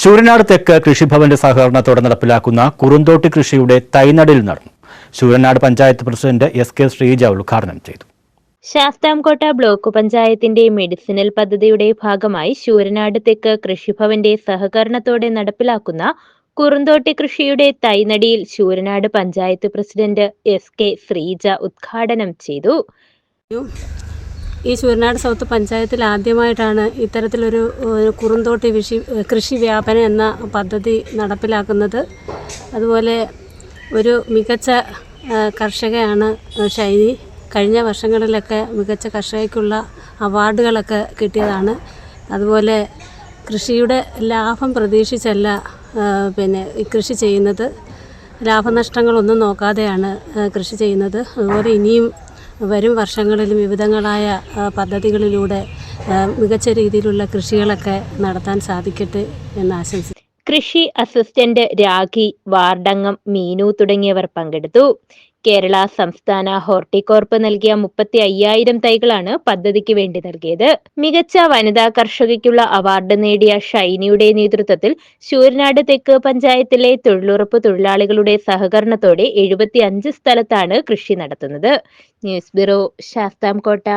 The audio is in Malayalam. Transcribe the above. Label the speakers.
Speaker 1: ശൂരനാട് തെക്ക് കൃഷിഭവന്റെ സഹകരണത്തോടെ നടപ്പിലാക്കുന്ന കുറുന്തോട്ടി കൃഷിയുടെ തൈനടിൽ നടന്നു. Sooranad panchayat president S K Sreeja ഉദ്ഘാടനം ചെയ്തു.
Speaker 2: ശാസ്താംകോട്ട ബ്ലോക്ക് പഞ്ചായത്തിന്റെ മെഡിസിനൽ പദ്ധതിയുടെ ഭാഗമായി ശൂരനാട് തെക്ക് കൃഷിഭവന്റെ സഹകരണത്തോടെ നടപ്പിലാക്കുന്ന കുറുന്തോട്ടി കൃഷിയുടെ തൈനടിയിൽ Sooranad panchayat president S K Sreeja ഉദ്ഘാടനം ചെയ്തു.
Speaker 3: ഈ ശൂരനാട് സൗത്ത് പഞ്ചായത്തിൽ ആദ്യമായിട്ടാണ് ഇത്തരത്തിലൊരു കുറുന്തോട്ടി വിഷി കൃഷി വ്യാപനം എന്ന പദ്ധതി നടപ്പിലാക്കുന്നത്. അതുപോലെ ഒരു മികച്ച കർഷകയാണ് ഷൈനി. കഴിഞ്ഞ വർഷങ്ങളിലൊക്കെ മികച്ച കർഷകയ്ക്കുള്ള അവാർഡുകളൊക്കെ കിട്ടിയതാണ്. അതുപോലെ കൃഷിയുടെ ലാഭം പ്രതീക്ഷിച്ചല്ല പിന്നെ കൃഷി ചെയ്യുന്നത്. ലാഭനഷ്ടങ്ങളൊന്നും നോക്കാതെയാണ് കൃഷി ചെയ്യുന്നത്. അതുപോലെ ഇനിയും വരും വർഷങ്ങളിലും വിവിധങ്ങളായ പദ്ധതികളിലൂടെ മികച്ച രീതിയിലുള്ള കൃഷികളൊക്കെ നടത്താൻ സാധിക്കട്ടെ എന്ന് ആശംസിക്കുന്നു.
Speaker 2: കൃഷി അസിസ്റ്റന്റ് രാഖി വാർഡംഗം മീനു തുടങ്ങിയവർ പങ്കെടുത്തു. കേരള സംസ്ഥാന ഹോർട്ടികോർപ്പ് നൽകിയ മുപ്പത്തി അയ്യായിരം തൈകളാണ് പദ്ധതിക്ക് വേണ്ടി നൽകിയത്. മികച്ച വനിതാ കർഷകയ്ക്കുള്ള അവാർഡ് നേടിയ ഷൈനിയുടെ നേതൃത്വത്തിൽ ശൂരനാട് തെക്ക് പഞ്ചായത്തിലെ തൊഴിലുറപ്പ് തൊഴിലാളികളുടെ സഹകരണത്തോടെ എഴുപത്തി അഞ്ച് സ്ഥലത്താണ് കൃഷി നടത്തുന്നത്. News bureau Sasthamkotta.